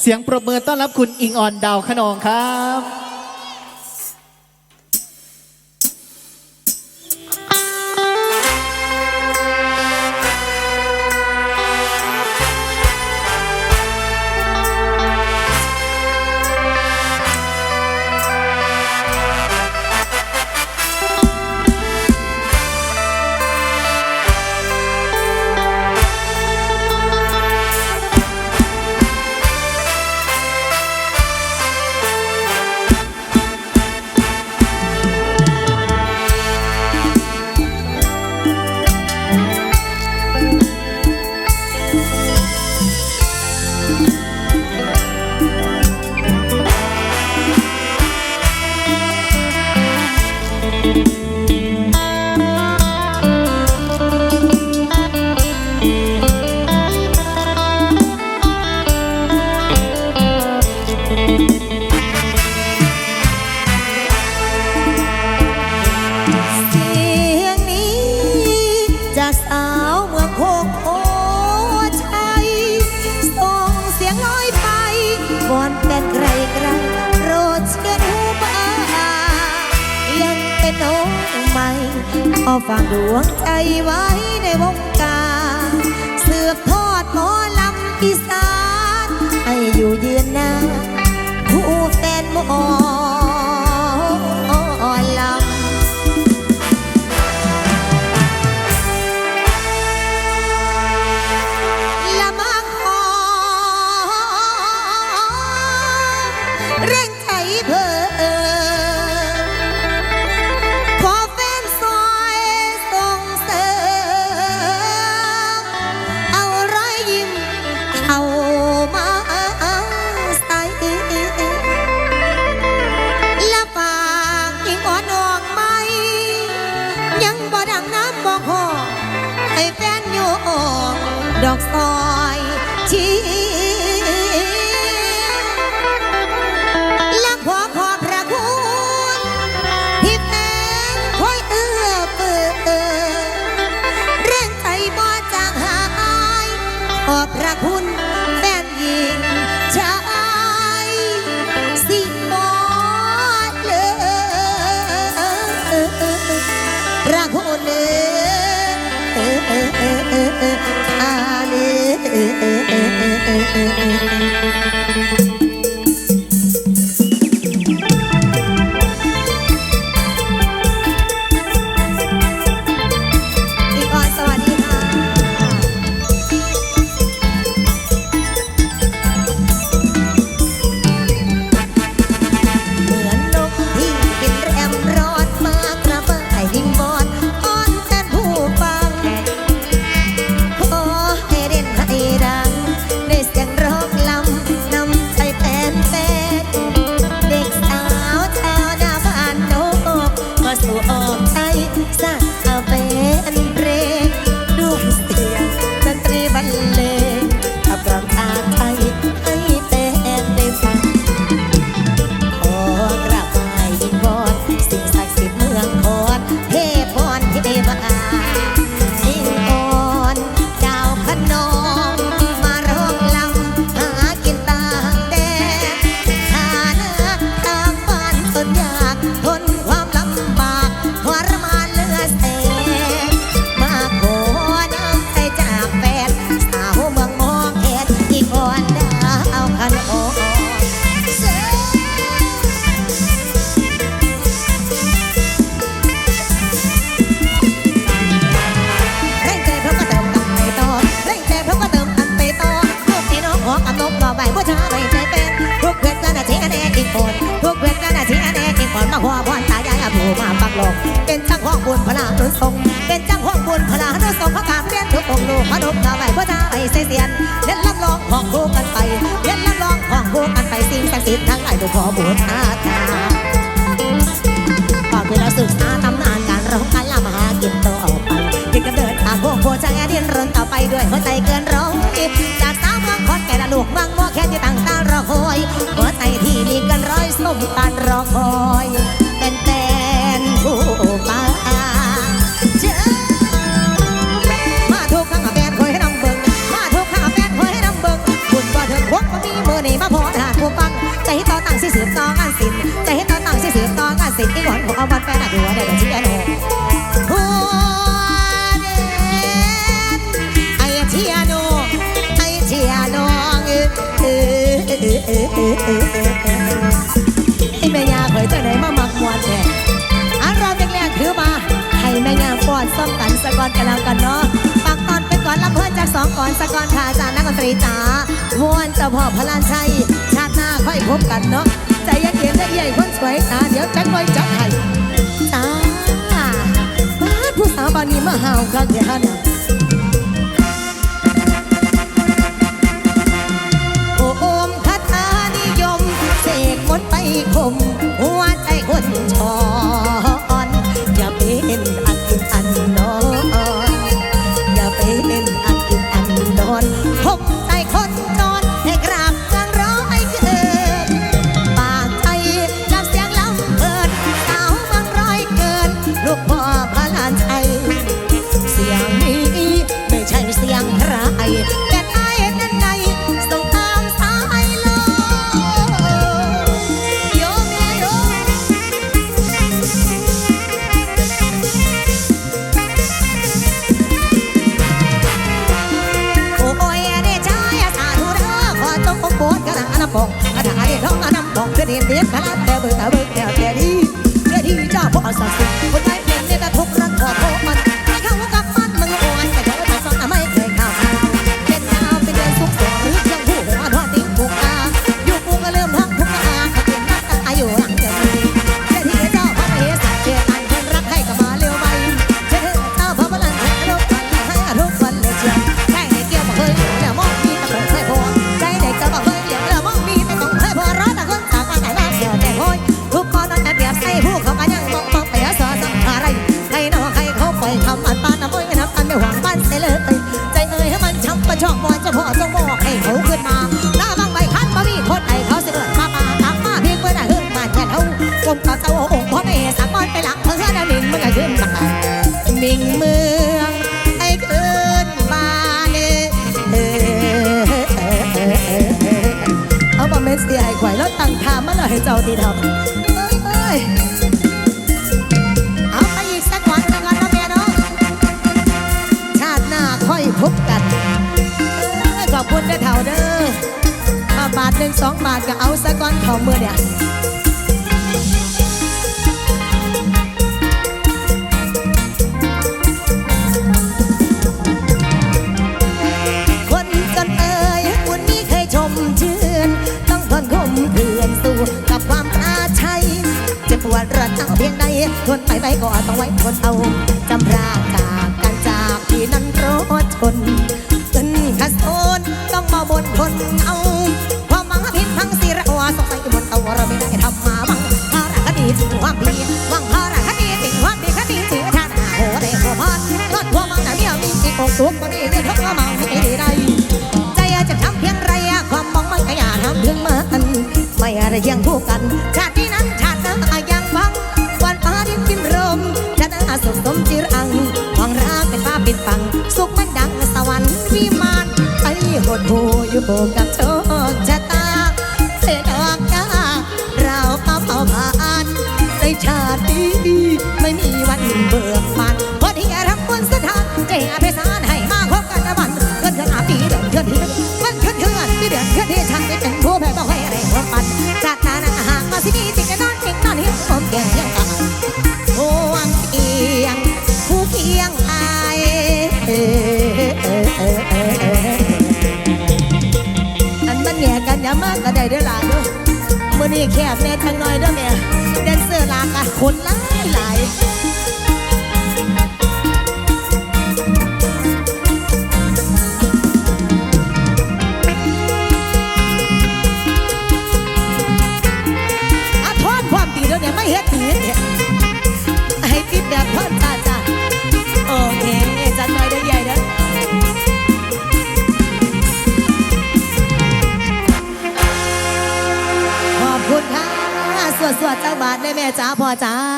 เสียงปรบมือต้อนรับคุณอิงออนดาวขนองครับ วอนกันไกลไกลโปรดเชื่อหูบ้ายังเป็นน้องใหม่ขอฝากดวงใจไว้ในวงการเสืบทอดหมอลำอีสานให้อยู่ยืนนานผู้แฟนมอง ยแฟนอยู่ดอกซอยชีและขอขอบพระคุณที่แฟนคอยเอื้อเปื้อเร่งใจบ่จางหาย ขอบพระคุณแฟนหญิง ออเออเออ อีกคนมาหัวพรตายายผู้มาปักลงเป็นจังห้องบุญพลานุสงเป็นจังห้องบุญพลานุสงพระการเรียนทุกองค์ลูกมนุษย์ต่อไปผู้ชายเสียนเล่นลำลองห้องคู่กันไปเล่นลำลองห้องคู่กันไปสิ่งศักดิ์สิทธิ์ทั้งหลายลูกขอบูชาทาฝากเวลาศึกษาตำนานการร้องการลำหากินตัวออกไปยึดกำเนิดทางพวกโพใจดินรนต่อไปด้วยหัวใจเกินร้อยจากสาวเมืองคอนแก่ละลูกเมืองมัวแค่ที่ตั้งตารอคอย สมตันรอคอยเป็นแตนผู้ป่าเจ้ามาทุกครั้งแฟนคอยให้นำเบิ่งมาทุกครั้งแฟนคอยให้นำเบิ่งคุณว่าเธอควักมามีมือนี่มาพอทาผู้ฟังใจให้ต่อตั้งสิสืบต่องานศิลป์ใจให้ต่อตั้งสิสืบต่องานศิลป์อีกวันของเอาวันแฟนอะดูว่าได้แต่ชี้แอนโอหัวเด่นไอ้เชียโนไอ้เชียนเออเออเออเออเออเออเออ กันสะกอนกันแล้วกันเนาะฝากตอนเป็นก่อนลำเพื่อนจากสองก่อนสะก่อนค่ะอาจารย์นักดนตรีจ๋ามวนเจ้าพ่อพลานชัย ชาติหน้าค่อยพบกันเนาะ ใจเย็นๆได้ใหญ่คนสวยตาเดี๋ยวจัดไว้จัดให้จ้าบ้านผู้สาวบ้านนี้มาห่าวกันเดี๋ยวนะโอ้โอมคาถานิยม เสกมนต์ไปคม หัวใจคนชอน กระดังอนาปองกระดังอดีตท้องอนาปองเพื่อเดียนเดียนกระลับแต่เบิกแต่เบิกแต่แต่ดีแต่ดีจ้าพ่อสัตว์สิคนไทย มิ่งเมืองให้ขึ้นมาเนี่ยเออเอาบอมเมสเตียให้ข่อยแล้วตั้งทามาเลยให้เจ้าตีทำเอ้ยเอาไปอีกสักวันละกันนะเมียเนาะชาติหน้าค่อยพบกันขอบคุณเด้อเถ่าเด้อมาบาทหนึ่งสองบาทก็เอาสักก้อนของมือเนี่ย ทนไปไหวก็ต้องไว้ทนเอาจำรากจากกันจากที่นั้นรถชนเงินขัดโอนต้องมาบนทนเอาความหวังพิมพ์พังสิระวาสงสัยบนเอาเราไม่ได้ทำมาบังภาระคดีถึงความดีหวังภาระคดีถึงความดีคดีเสียท่านโหได้โหพอดรถทัวร์มังแต่เมียมีอีกอกสุกบ่นี้เงินทองมาไม่ได้ใจจะทำเพียงไรความมองมันก็อย่าทำถึงมันไม่อะไรยังคู่กันชาติ สุขมันดังสวรรค์วิมานไปหดหูอยู่กับเธอ อย่ามากก็ได้เด้อล่ะเด้อมื่อนี้แคบแน่ทั้งน้อยเด้อแม่แดนเซอร์ลากะคนหลายหลาย ขอบคุ